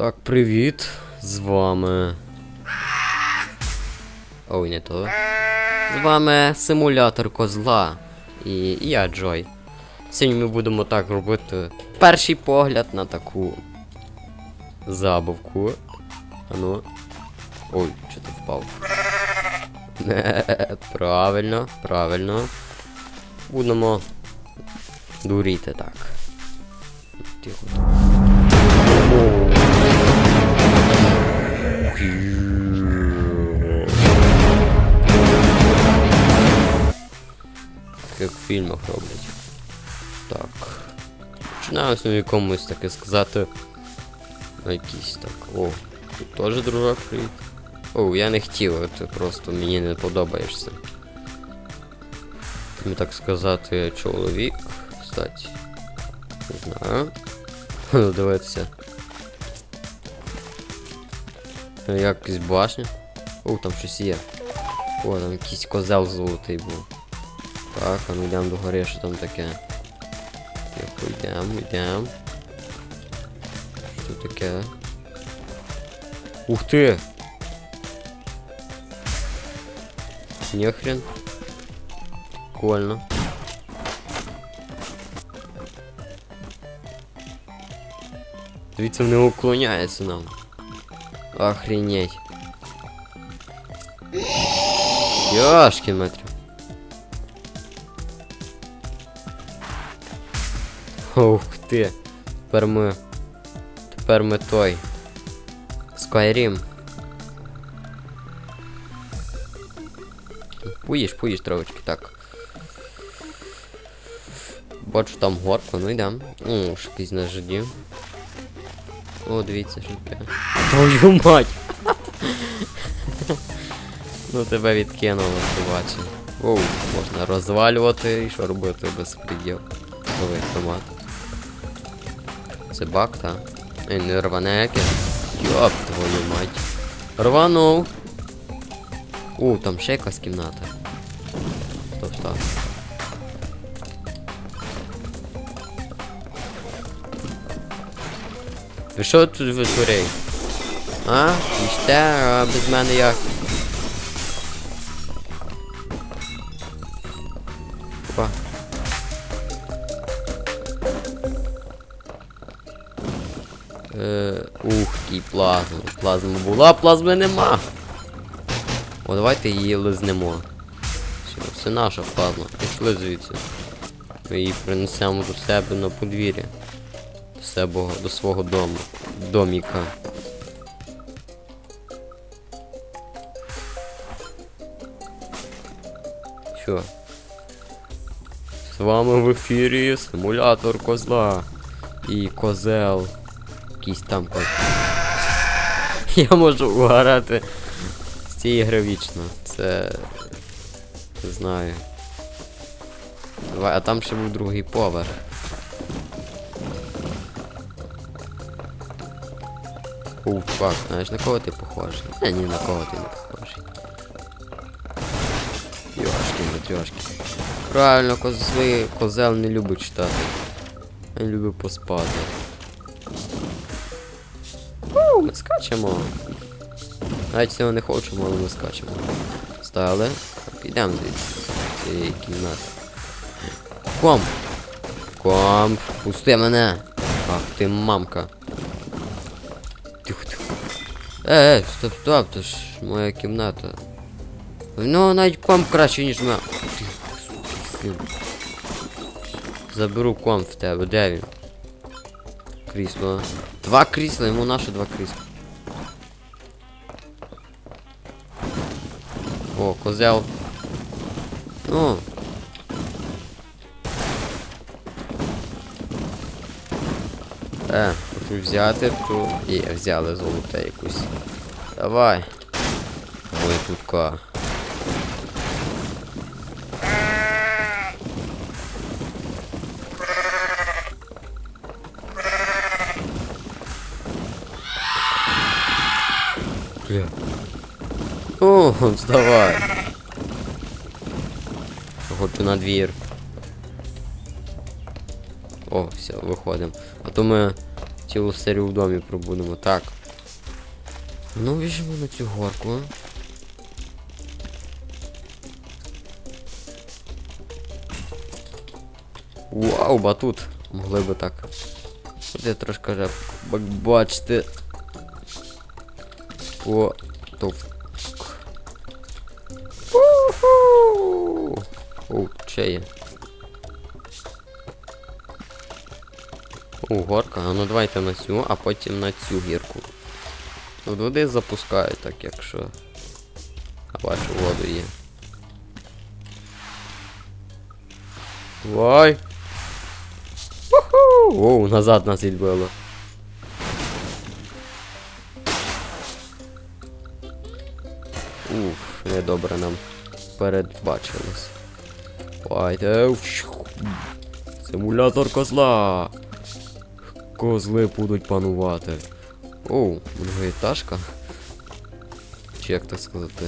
Так, привіт. З вами. Ой, не то. З вами симулятор козла. І я Джой. Сьогодні ми будемо так робити перший погляд на таку забавку. Ану. Ой, що ти впав? Правильно, правильно. Будемо дуріти так. Тихо. Як в фільмах роблять. Так. Починаємо в якомусь таке сказати. Ну, якийсь так. О, тут теж дружок привіт. О, я не хотів, ти просто мені не подобаєшся. Мені так сказати, чоловік, кстати. Не знаю. Дивитися. Якась башня. О, там щось є. О, там якийсь козел золотий був. Так, а ну йдемо до гори, що там таке. Тихо, йдемо, йдемо. Що таке? Ух ти! Нехрен. Прикольно. Дивіться, не уклоняється нам. Охренеть. Яшкін метрів. Ти. Тепер ми. Тепер ми той. Skyrim. Поїж, поїж травочки, так. Бачу там горку, ну йдем. О, якийсь на жиді. О, дивіться, що таке. Твою мать! ну тебе відкинуло, ти бачиш. Оу, можна розвалювати і що робити без приділ. Новий автомат. Це бак, та? Ей, не рване яке. Йоп, твою мать. Рванув. У, там ще якась кімната. Стоп, стоп. Ви що тут витворяєте? А? Їсте, а без мене як? Плазма. Плазма була, плазми нема. О, давайте її лизнемо. Все, це наша плазма. Пішли звідси. Ми її принесемо до себе на подвір'я. До себе, до свого дому. Доміка. Що? З вами в ефірі симулятор козла. І козел. Якийсь там козел. Я можу угорати з цієї гри вічно. Це. Знаю. Давай, а там ще був другий поверх. Ух, фак, знаєш, на кого ти похожий? Е, ні, на кого ти не похожий. Йошки, матрьошки. Правильно, козли, козел не любить читати. Він любить поспати. Ми скачемо. Навіть цього не хочемо, але ми скачемо. Стали. Підемо звідси. з Цієї кімнати. Комп! Комп! Пусти мене! Ах ти мамка. Тихо, тихо. Е, е, стоп, стоп, це ж моя кімната. Ну, навіть комп краще, ніж моя. Заберу комп в тебе, де він? Крісло. Два крісла, йому наше два крісла. О, козел. Ну. Е, хочу взяти ту. Є, взяли золоте якусь. Давай. Ой, тутка. Бля. О, вставай. Хочу на двір. О, все, виходимо. А то ми цілу серію в домі пробудемо. Так. Ну, біжимо на цю горку. Вау, батут. Могли би так. Я трошки вже бачите. По товк. Уху! О, ще є. О, горка. А ну давайте на цю, а потім на цю гірку. Тут води запускають, так якщо. А бачу, воду є. Уху! Оу, назад нас відбило. Уф, недобре нам передбачилось. Давайте. Симулятор козла. Козли будуть панувати. Оу, многоетажка. Чи як так сказати?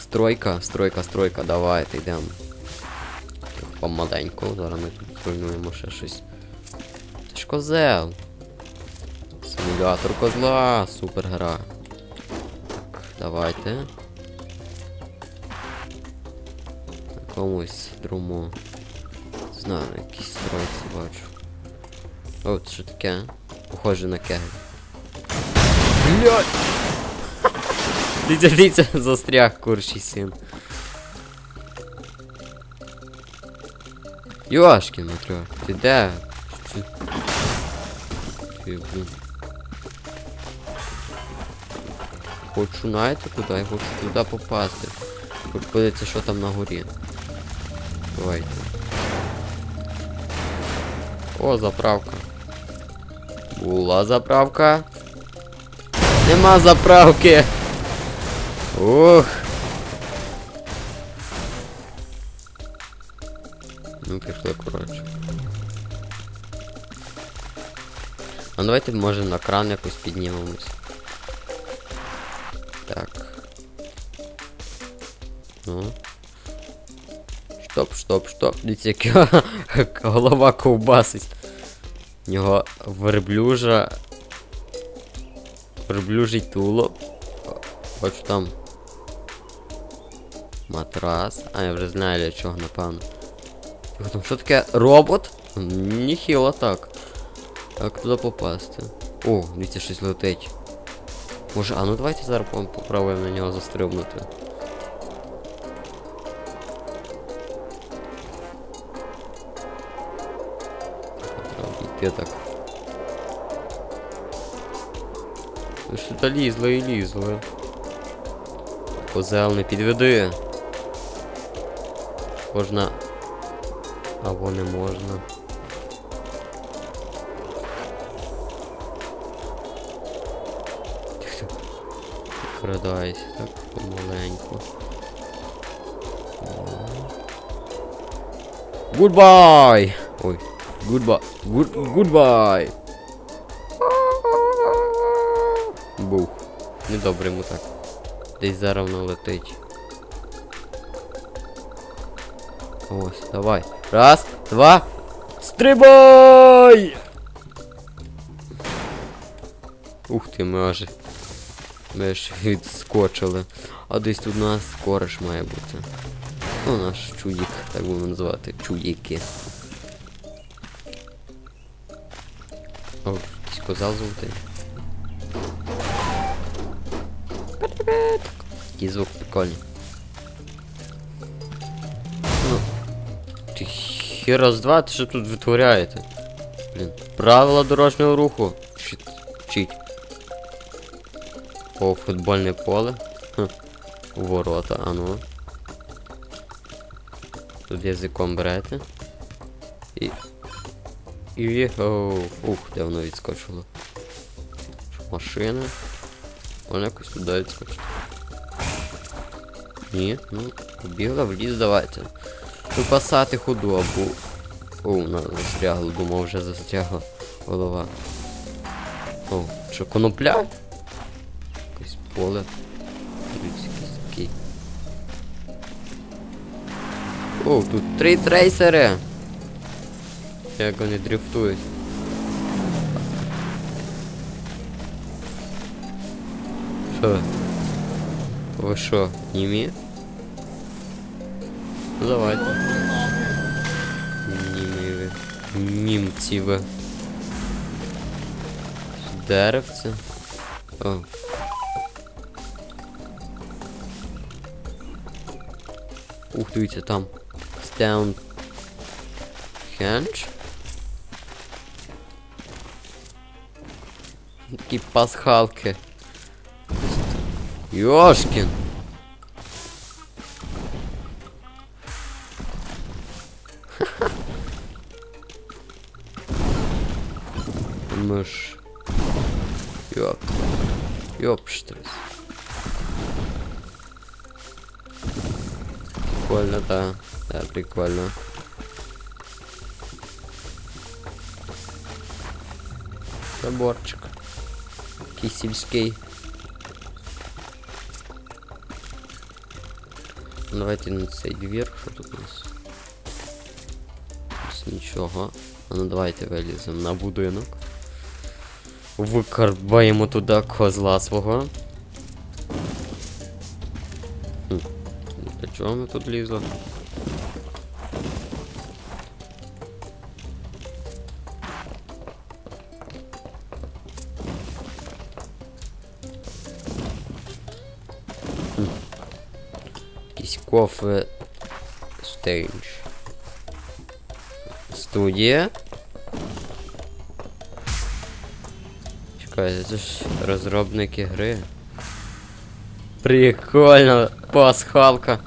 Стройка, стройка, стройка, давайте йдемо. Помаленьку, зараз ми тут зруйнуємо ще щось. Це ж козел. Симулятор козла, супер гра. Так, давайте. На Якомусь другому. Знаю, на якійсь стройці бачу. О, це що таке? Похоже на кегель. Блядь! Дивіться, дивіться, застряг курчий син. Йошки, Матрьо, ти де? Чи... Ти, блін. Хочу знаєте куди? Я хочу туди попасти. Хочу подивитися, що там на горі. Давайте. О, заправка. Була заправка. Нема заправки. Ух. Ну, пішли, коротше. А давайте може на кран якось піднімемось. Стоп, стоп. Дивіться, яка голова ковбасить. В нього верблюжа. Верблюжий тулуб. Бачу там. Матрас. А, я вже знаю для чого, напевно. Там що таке? Робот? Ніхіло так. Як туди попасти? О, дивіться, щось летить. Може, а ну давайте зараз по- попробуємо на нього застрибнути. Треба йти так. Ви ж туди лізли і лізли. Козел не підведи. Можна. Або не можна. Крадайся так помаленьку. Гудбай! Ой, Гудбай. Гуд, гудбай! Бух. Недобре йому так. Десь зараз воно летить. Ось, давай. Раз, два. Стрибай! Ух ти, ми аж. Ми аж відскочили. А десь тут у нас кореш має бути. Ну, наш чудік, так будемо називати. Чудіки. Козал золотий. Такий звук прикольний. Ну. Ти хі раз два, ти що тут витворяєте? Блін. Правила дорожнього руху. Вчить. Вчить. О, футбольне поле. Хм. Ворота, а ну. Тут язиком берете. І. І в'їхав. Ух, де воно відскочило. Машина. Можна якось туди відскочити. Ні, ну, побігла в ліс, давайте. Випасати худобу. О, вона застрягла, думав, вже застрягла голова. О, що, конопля? Якесь поле. Якийсь. О, тут три трейсери! як вони дрифтують. Що? Ви що, німі? Ну давайте. Німі ви. Німці О. Ух, видите там. Стаун. Хендж? Такі пасхалки. Йошкін. Миш. Йоп. Йопштрис. Прикольно, да. Да, прикольно. Заборчик. Такий сільський. Давайте на цей двір, що тут у нас? Тут нічого. А ну давайте виліземо на будинок. Викарбаємо туди козла свого. Хм. Для чого ми тут лізли? Кофе стейдж. Студія. Чекайте, це ж розробники гри. Прикольно, пасхалка.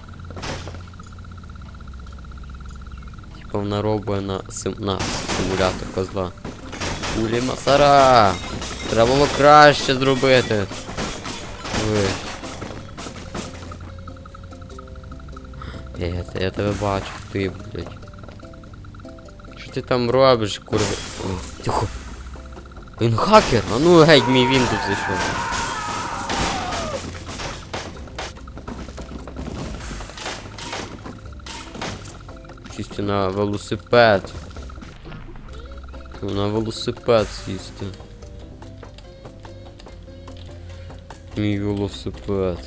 Типа вона робить на, сим... на симулятор козла. Улі масара! Треба було краще зробити. Ви. Я, тебе бачу, ти, блядь. Що ти там робиш, курва? Тихо. Він хакер, а ну геть мій тут зайшов. Чисто на велосипед. На велосипед сісти. Мій велосипед.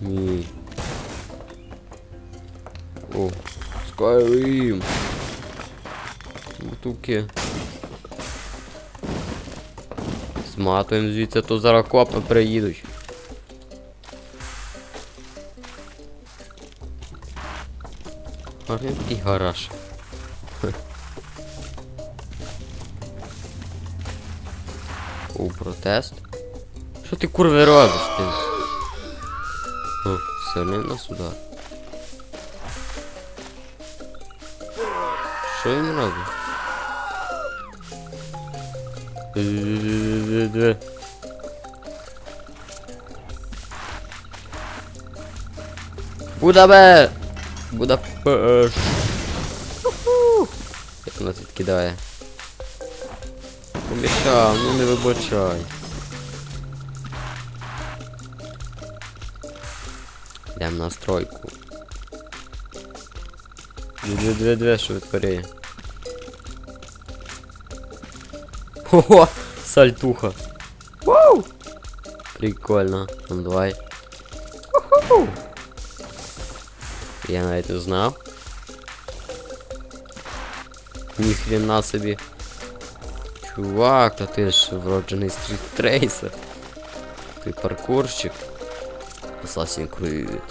Мій. Skyrim. Бутуки. Зматуємо звідси, то зараз копи приїдуть. Гарний гараж. О, протест. Що ти курви робиш ти? О, сильний нас удар. Що він робить? Ди-ди-ди-ди-ди. Будабе! Будапешт. Уху. Як вона тут кидає? Помішав, ну не вибачай. Йдемо на стройку. Две-две-две, що витворяє. Ого! Сальтуха. Вау! Прикольно. Ну давай. Уху! Я навіть не знав. Ніхрена собі. Чувак, та ти ж вроджений стріт-трейсер. Ти паркурщик. Assassin's Creed.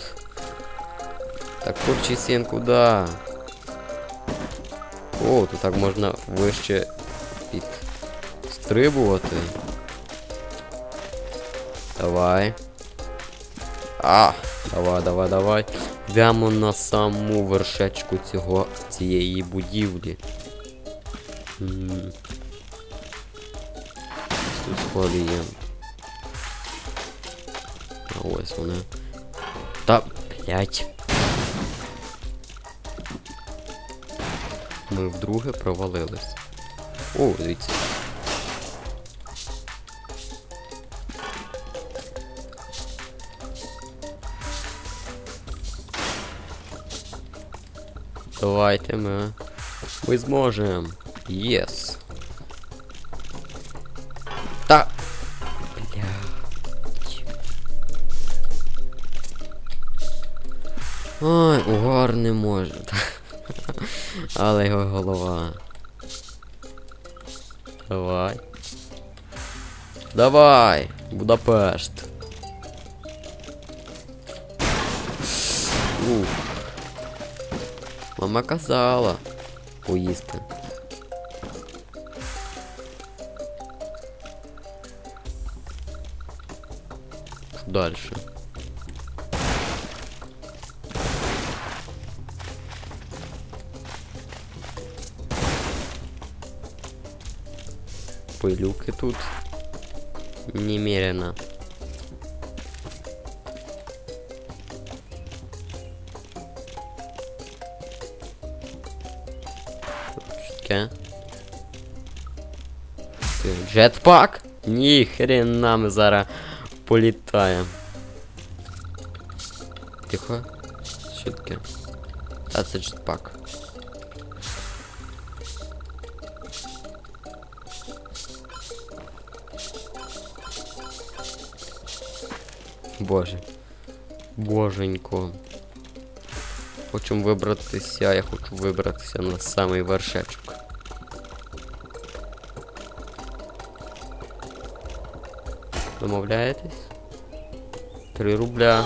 Так курчий сін куда? О, тут так можна вище підстрибувати. Давай. А, давай, давай, давай. Йдемо на саму вершечку цього цієї будівлі. М. Тут сходи є. А ось вони. Та, блять. Ми вдруге провалились. О, дивіться. Давайте ми. Ми зможемо. Єс. Та. Бля. Ой, угар не може. Але його голова. Давай. Давай! Будапешт. Ух. Мама казала. Поїсти. Дальше. Пилюки тут немерено. Що таке? Ти, Джетпак? Ні, хрена ми зараз політаємо. Тихо. Що таке? А це джетпак. Боже. Боженько. Хочемо вибратися, я хочу вибратися на самий вершечок. Домовляєтесь? Три рубля.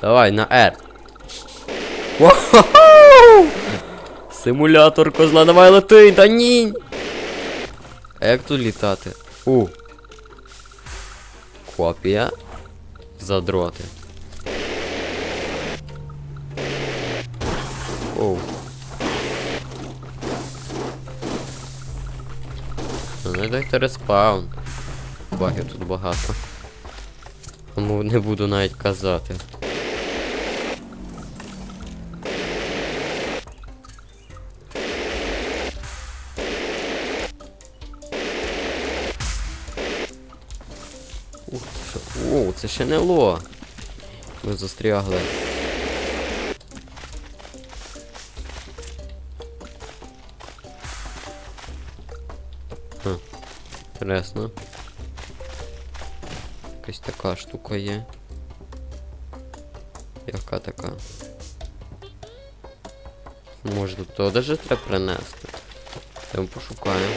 Давай, на R. Симулятор козла, давай лети, та ні! А як тут літати? У. Копія. Задроти. Оу. Ну, не дайте респаун. Багів тут багато. Тому не буду навіть казати. Це ще не ло. Ми застрягли. Хм, Інтересно. Якась така штука є. Яка така? Може тут то даже треба принести. Там пошукаємо.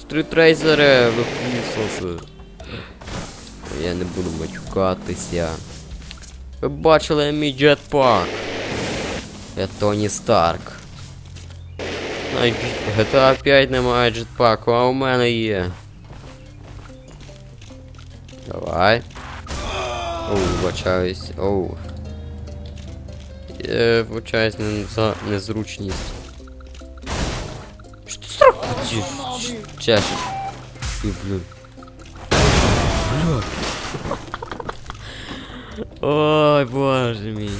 Стрітрейзери, вихлісоси. Я не буду матюкатися. Ви бачили мій джетпак? Я Тоні Старк. Навіть GTA 5 немає джетпаку, а у мене є. Давай. Оу, вибачаюсь. Оу. Я не за незручність. Що ти сраку чешеш? І, блін. Ой, боже мій.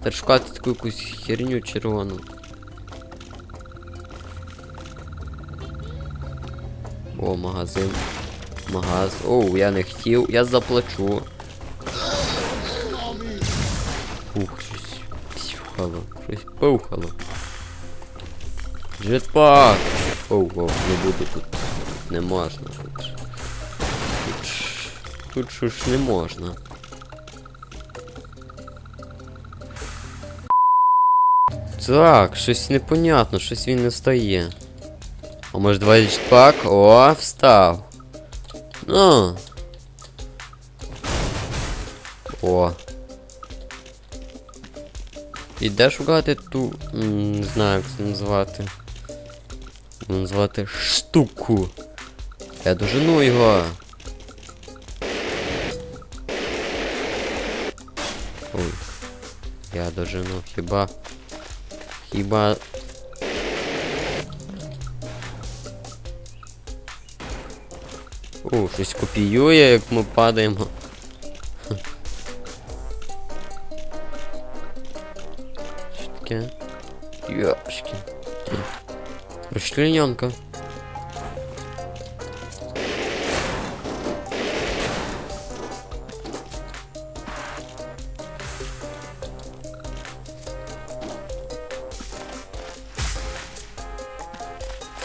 Треба шукати таку якусь херню червону. О, магазин. Магаз. Оу, я не хотів, я заплачу. Ух, щось псюхало. Щось пухало. Джетпак! Оу, оу, не буду тут. Не можна тут. Тут що ж не можна. Так, щось непонятно, щось він не стає. А може два джетпак? О, встав. Ну. О. Іде шукати ту. Не знаю, як це назвати. Назвати штуку. Я дожену його. Ой. Я дожену. Хіба. Хіба. О, щось копіює, як ми падаємо. Хм. Що таке? Йошки. Розчлененка.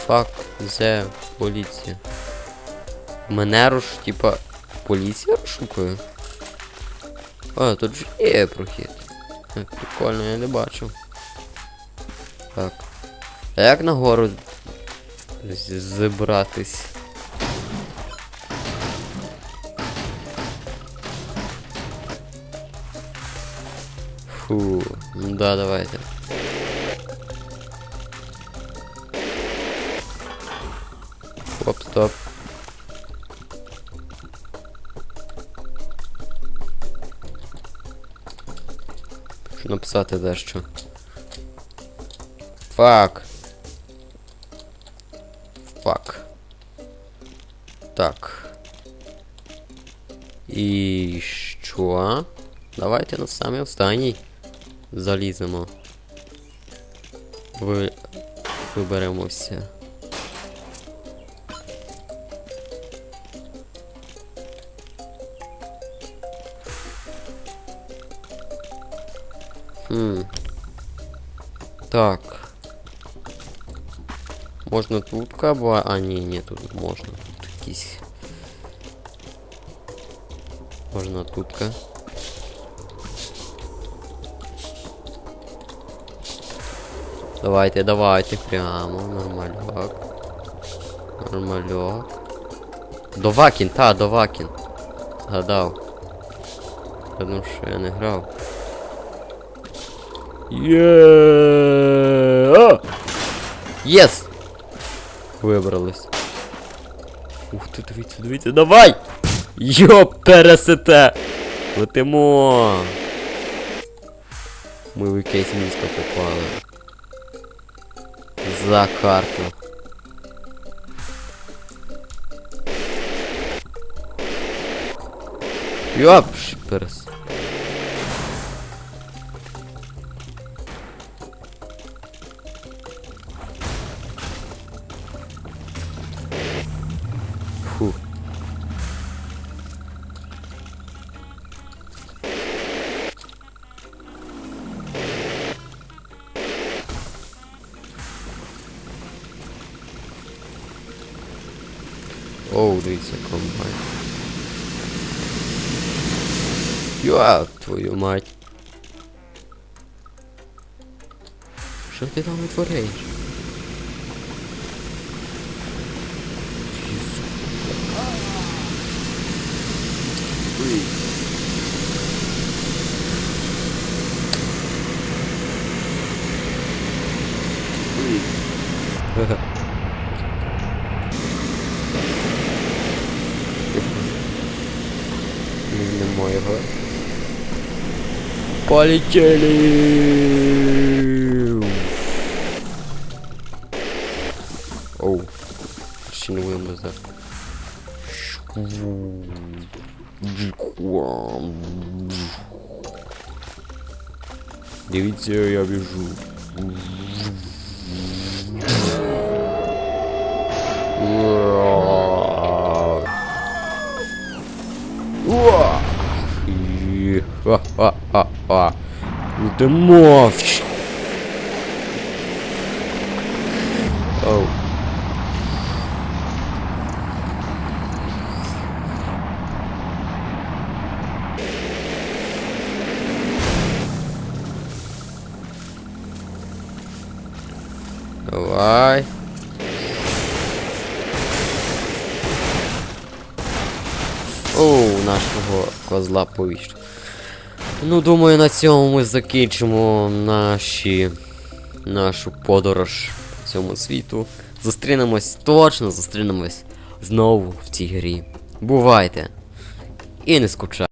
Фак, це поліція. Мене рош, типа, поліція розшукує? А, тут же є прохід. Так, прикольно, я не бачив. Так. А як нагору зібратись? Фу, ну да, давайте. Оп, стоп. Хочу написати дещо. Фак. Фак. Так. І що? Давайте на самий останній заліземо. Ви... Виберемося. Хм. Так. Можна тут каба. А, ні, ні, тут не можна. Тут якісь. Можна тутка. Давайте, давайте прямо. Нормальок. Нормальок. Довакін, та, Довакін. Згадав. Тому що я не грав. Є! Єс! Вибрались. Ух ти, дивіться, дивіться, давай! Йо, пересете! Летимо! Ми в якесь місто попали. За карту. Йоп, перес. Ти там витворяєш? Нема його. Полетели! Оу. Дивіться, я біжу. Уа! І- Ха-ха-ха-ха. Ну ти мовч. Оу. Давай. Оу, нашого козла повіщ. Ну, думаю, на цьому ми закінчимо наші. нашу подорож в цьому світу. Зустрінемось, точно зустрінемось знову в цій грі. Бувайте! І не скучайте.